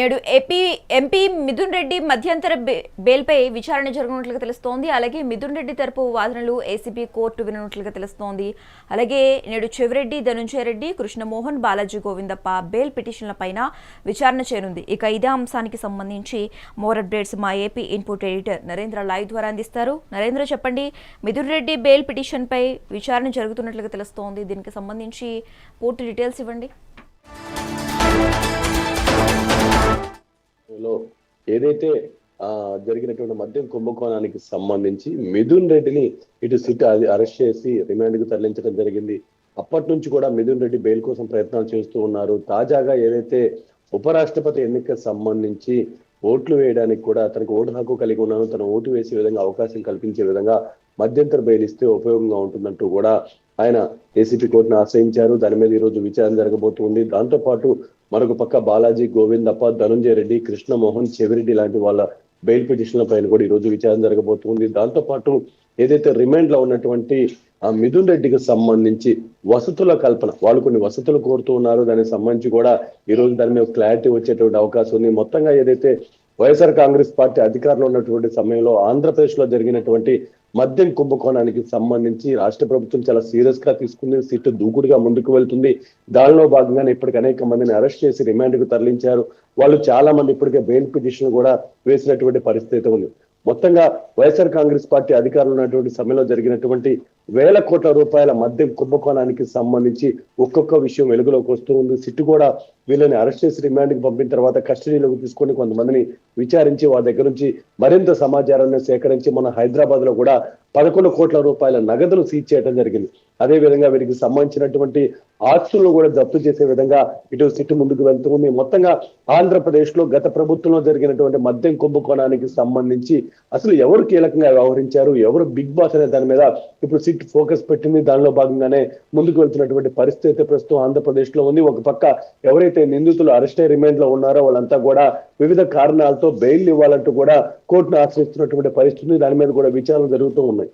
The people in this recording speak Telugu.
నేడు ఏపీ ఎంపీ మిథున్ రెడ్డి మధ్యంతర బే- బెయిల్పై విచారణ జరగనున్నట్లుగా తెలుస్తోంది. అలాగే మిథున్ రెడ్డి తరపు వాదనలు ఏసీబీ కోర్టు విననున్నట్లుగా తెలుస్తోంది. అలాగే నేడు చెవిరెడ్డి ధనుంజయ రెడ్డి కృష్ణమోహన్ బాలాజీ గోవిందప్ప బెయిల్ పిటిషన్లపైన విచారణ చేరుంది ఇక ఇదే అంశానికి సంబంధించి మోర్ అప్డేట్స్ మా AP input editor Narendra live ద్వారా అందిస్తారు. నరేంద్ర చెప్పండి? మిథున్ రెడ్డి బెయిల్ పిటిషన్పై విచారణ జరుగుతున్నట్లుగా తెలుస్తోంది. దీనికి సంబంధించి పూర్తి డీటెయిల్స్ ఇవ్వండి. ఏదైతే ఆ జరిగినటువంటి మద్యం కుంభకోణానికి సంబంధించి మిథున్ రెడ్డిని ఇటు సిట్ అరెస్ట్ చేసి రిమాండ్కు తరలించడం జరిగింది. అప్పటి నుంచి కూడా మిథున్ రెడ్డి బెయిల్ కోసం ప్రయత్నాలు చేస్తూ ఉన్నారు. తాజాగా ఏదైతే ఉపరాష్ట్రపతి ఎన్నిక సంబంధించి ఓట్లు వేయడానికి కూడా తనకు ఓటు హక్కు కలిగి ఉన్నాను తన ఓటు వేసే విధంగా అవకాశం కల్పించే విధంగా మధ్యంతర బెయిల్ ఇస్తే ఉపయోగంగా ఉంటుందంటూ కూడా ఆయన ఏసీపీ కోర్టును ఆశ్రయించారు. దాని మీద ఈ రోజు విచారణ జరగబోతుంది దాంతో పాటు మరొక పక్క బాలాజీ గోవిందప్ప ధనుంజయ రెడ్డి కృష్ణమోహన్ చెవిరెడ్డి లాంటి వాళ్ళ బెయిల్ పిటిషన్ల పైన కూడా ఈ రోజు విచారణ జరగబోతుంది. దాంతో పాటు ఏదైతే రిమైండ్లో ఉన్నటువంటి ఆ మిథున్ రెడ్డికి సంబంధించి వసతుల కల్పన వాళ్ళు కొన్ని వసతులు కోరుతూ ఉన్నారు. దానికి సంబంధించి కూడా ఈ రోజు దాని మీద క్లారిటీ వచ్చేటువంటి అవకాశం ఉంది. మొత్తంగా ఏదైతే వైఎస్ఆర్ కాంగ్రెస్ పార్టీ అధికారంలో ఉన్నటువంటి సమయంలో ఆంధ్రప్రదేశ్లో జరిగినటువంటి మద్యం కుంభకోణానికి సంబంధించి రాష్ట్ర ప్రభుత్వం చాలా సీరియస్గా తీసుకుంది సిట్టు దూకుడుగా ముందుకు వెళ్తుంది. దానిలో భాగంగానే ఇప్పటికి అనేక మందిని అరెస్ట్ చేసి రిమాండ్కు తరలించారు. వాళ్ళు చాలా మంది ఇప్పటికే బెయిల్ పిటిషన్ కూడా వేసినటువంటి పరిస్థితి ఉంది. మొత్తంగా వైఎస్ఆర్ కాంగ్రెస్ పార్టీ అధికారంలో ఉన్నటువంటి సమయంలో జరిగినటువంటి వేల కోట్ల రూపాయల మద్యం కుంభకోణానికి సంబంధించి ఒక్కొక్క విషయం వెలుగులోకి వస్తూ ఉంది. సిట్టు కూడా వీళ్ళని అరెస్ట్ చేసి రిమాండ్కి పంపిన తర్వాత కస్టడీలోకి తీసుకొని కొంతమందిని విచారించి వారి దగ్గర నుంచి మరింత సమాచారాన్ని సేకరించి మన హైదరాబాద్లో కూడా పదకొండు కోట్ల రూపాయల నగదును సీజ్ చేయడం జరిగింది. అదే విధంగా వీరికి సంబంధించినటువంటి ఆస్తులను కూడా జప్తు చేసే విధంగా ఇటు సిట్టు ముందుకు వెళ్తుంది మొత్తంగా ఆంధ్రప్రదేశ్లో గత ప్రభుత్వంలో జరిగినటువంటి మద్యం కుంభకోణానికి సంబంధించి అసలు ఎవరు కీలకంగా వ్యవహరించారు. ఎవరు బిగ్ బాస్ అనే దాని మీద ఇప్పుడు సిట్ ఫోకస్ పెట్టింది. దానిలో భాగంగానే ముందుకు వెళ్తున్నటువంటి పరిస్థితి ప్రస్తుతం ఆంధ్రప్రదేశ్లో ఉంది. ఒక పక్క ఎవరైతే నిందితులు అరెస్ట్ అయ్యి లో ఉన్నారో వాళ్ళంతా కూడా వివిధ కారణాలతో బెయిల్ ఇవ్వాలంటూ కూడా కోర్టును ఆశ్రయిస్తున్నటువంటి పరిస్థితి దాని మీద కూడా విచారణ జరుగుతూ ఉన్నాయి.